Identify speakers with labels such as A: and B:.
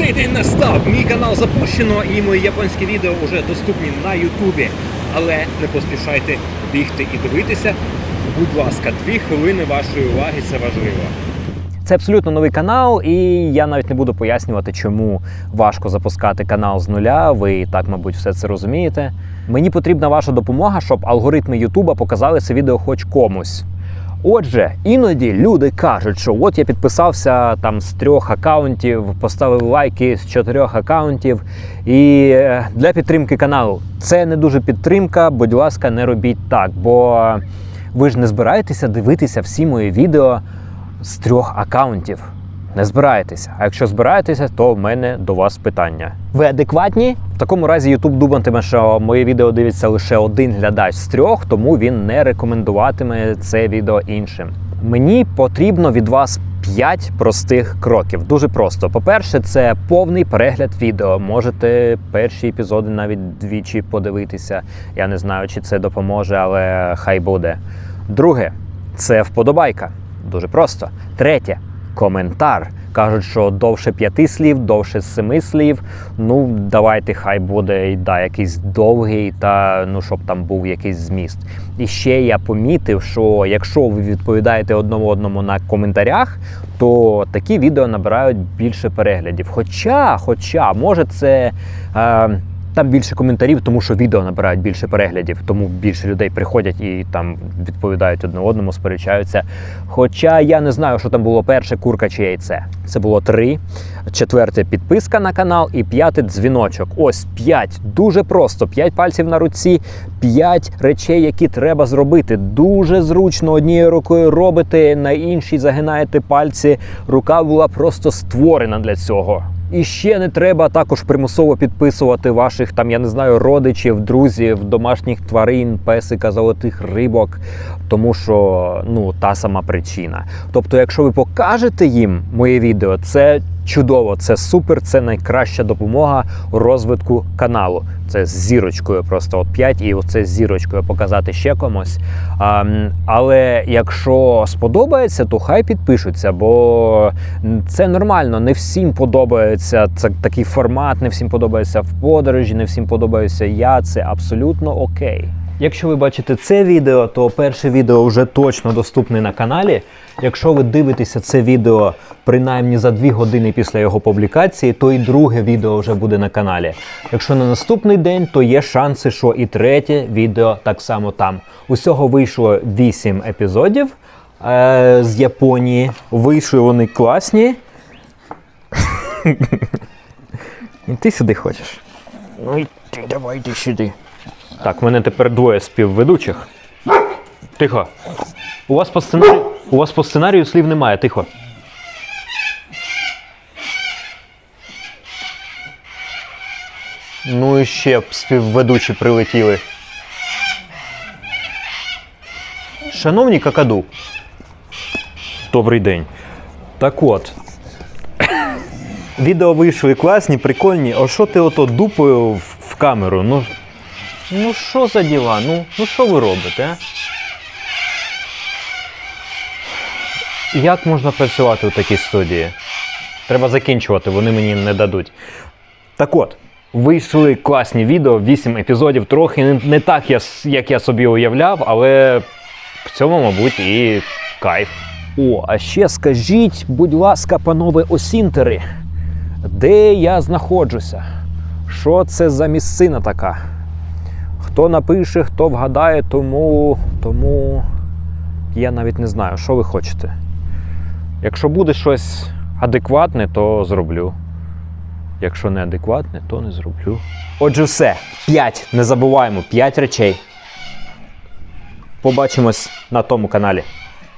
A: Цей день настав. Мій канал запущено і мої японські відео вже доступні на Ютубі. Але не поспішайте бігти і дивитися. Будь ласка, дві хвилини вашої уваги це важливо. Це абсолютно новий канал, і я навіть не буду пояснювати, чому важко запускати канал з нуля. Ви і так, мабуть, все це розумієте. Мені потрібна ваша допомога, щоб алгоритми Ютуба показали це відео хоч комусь. Отже, іноді люди кажуть, що от я підписався там з трьох акаунтів, поставив лайки з чотирьох акаунтів. І е, для підтримки каналу це не дуже підтримка. Будь ласка, не робіть так, бо ви ж не збираєтеся дивитися всі мої відео з трьох акаунтів. Не збираєтеся. А якщо збираєтеся, то в мене до вас питання. Ви адекватні? В такому разі YouTube думатиме, що моє відео дивиться лише один глядач з трьох, тому він не рекомендуватиме це відео іншим. Мені потрібно від вас 5 простих кроків. Дуже просто. По-перше, це повний перегляд відео. Можете перші епізоди навіть двічі подивитися. Я не знаю, чи це допоможе, але хай буде. Друге, це вподобайка. Дуже просто. Третє коментар. Кажуть, що довше п'яти слів, довше семи слів. Ну, давайте, хай буде да, якийсь довгий, та ну щоб там був якийсь зміст. І ще я помітив, що якщо ви відповідаєте одному одному на коментарях, то такі відео набирають більше переглядів. Хоча, хоча, може, це. Е, там більше коментарів, тому що відео набирають більше переглядів, тому більше людей приходять і там відповідають одне одному, сперечаються. Хоча я не знаю, що там було перше, курка чи яйце. Це було три. Четверте підписка на канал і п'яте дзвіночок. Ось п'ять. Дуже просто. П'ять пальців на руці, п'ять речей, які треба зробити. Дуже зручно однією рукою робите, на іншій загинаєте пальці. Рука була просто створена для цього. І ще не треба також примусово підписувати ваших там, я не знаю, родичів, друзів, домашніх тварин, песика, золотих рибок, тому що ну та сама причина. Тобто, якщо ви покажете їм моє відео, це чудово, це супер, це найкраща допомога у розвитку каналу. Це з зірочкою, просто от 5 і оце з зірочкою показати ще комусь. А, але якщо сподобається, то хай підпишуться, бо це нормально. Не всім подобається це такий формат, не всім подобається в подорожі, не всім подобаюся я. Це абсолютно окей. Якщо ви бачите це відео, то перше відео вже точно доступне на каналі. Якщо ви дивитеся це відео принаймні за 2 години після його публікації, то і друге відео вже буде на каналі. Якщо на наступний день, то є шанси, що і третє відео так само там. Усього вийшло 8 епізодів е, з Японії. Вийшли вони класні. І ти сюди хочеш? Ну і ти давай йди сюди. Так, в мене тепер двоє співведучих. Тихо. У вас по сценарію, у вас по сценарію слів немає, тихо. Ну і ще співведучі прилетіли. Шановні какаду. Добрий день. Так от. Відео вийшли класні, прикольні. А що ти ото дупою в камеру? Ну, ну що за діла? Ну, ну що ви робите? А? Як можна працювати у такій студії? Треба закінчувати, вони мені не дадуть. Так от, вийшли класні відео, 8 епізодів, трохи не, не так, я, як я собі уявляв, але в цьому, мабуть, і кайф. О, а ще скажіть, будь ласка, панове осінтери, де я знаходжуся? Що це за місцина така? Хто напише, хто вгадає, тому. тому я навіть не знаю, що ви хочете. Якщо буде щось адекватне, то зроблю. Якщо не адекватне, то не зроблю. Отже, все. П'ять. Не забуваємо, п'ять речей. Побачимось на тому каналі.